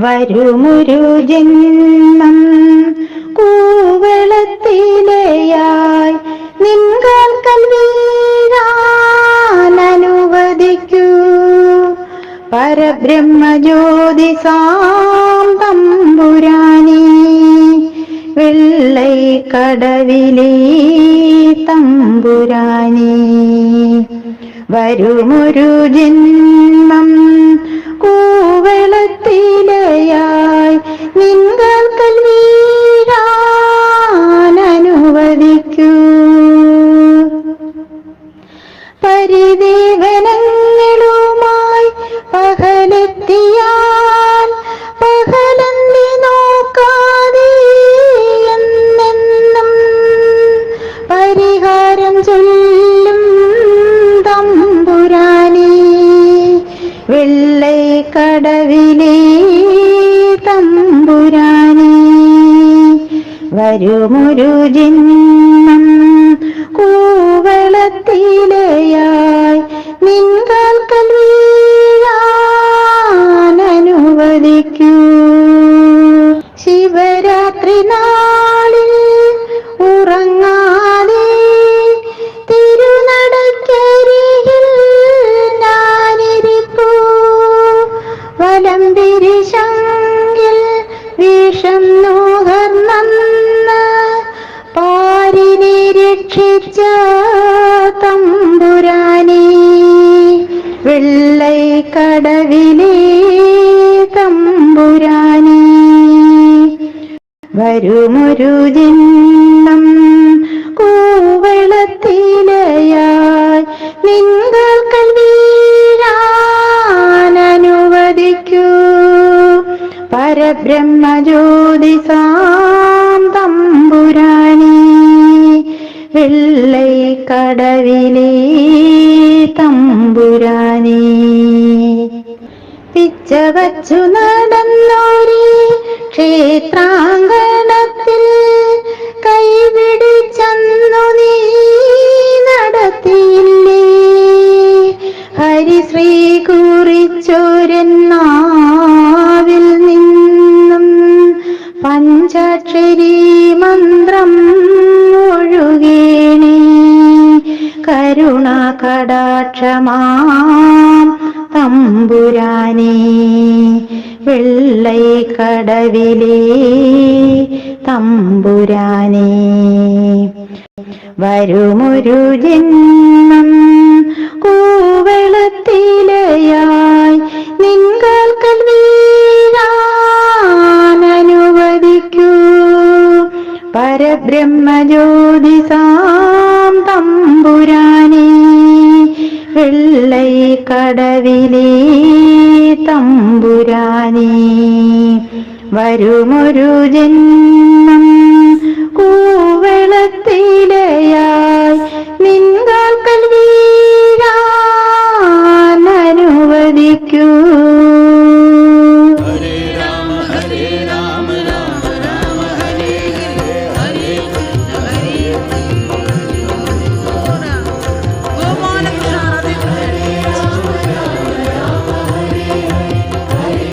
വരുമൊരു ജന്മം കൂവളത്തിലെയായി നിൻകാൽക്കൽ വീഴാൻ പരബ്രഹ്മജ്യോതി തമ്പുരാനേ വെള്ളൈ കടവിലേ തമ്പുരാണി വരുമൊരു ജന്മം കടവിലേ തമ്പുരാനേ വരുമൊരു ജന്മം കൂവളത്തിലയായി നിൻകാൽക്കൽ രക്ഷിച്ച തമ്പുരാനെ വെള്ളൈ കടവിലേ തമ്പുരാനെ. വരുമൊരു ജന്മം കൂവളത്തിലയായി നിങ്ങൾക്കൽ വീഴാൻ അനുവദിക്കൂ. പരബ്രഹ്മജ്യോതിസാം തമ്പുരാനേ വെള്ളൈ കടവിലേ തമ്പുരാനേ. പിച്ച വച്ചു നടന്നോരി ക്ഷേത്രാങ്കണത്തിൽ കൈപിടിച്ചന്നു നീ നടത്തിയില്ലേ? ഹരിശ്രീ കുറിച്ചൊരെന്നാവിൽ നിന്നും പഞ്ചാക്ഷരി കരുണ കടാക്ഷമാം തമ്പുരാനേ വെള്ളൈ കടവിലേ തമ്പുരാനേ. വരുമൊരു ജന്മം കൂവളത്തിലയായി നിങ്ങൾക്ക് അനുവദിക്കൂ. പരബ്രഹ്മജ്യോതിസാം തമ്പുരാനേ വെള്ളൈ കടവിലേ തമ്പുരാനീ വരുമൊരു ജന്മ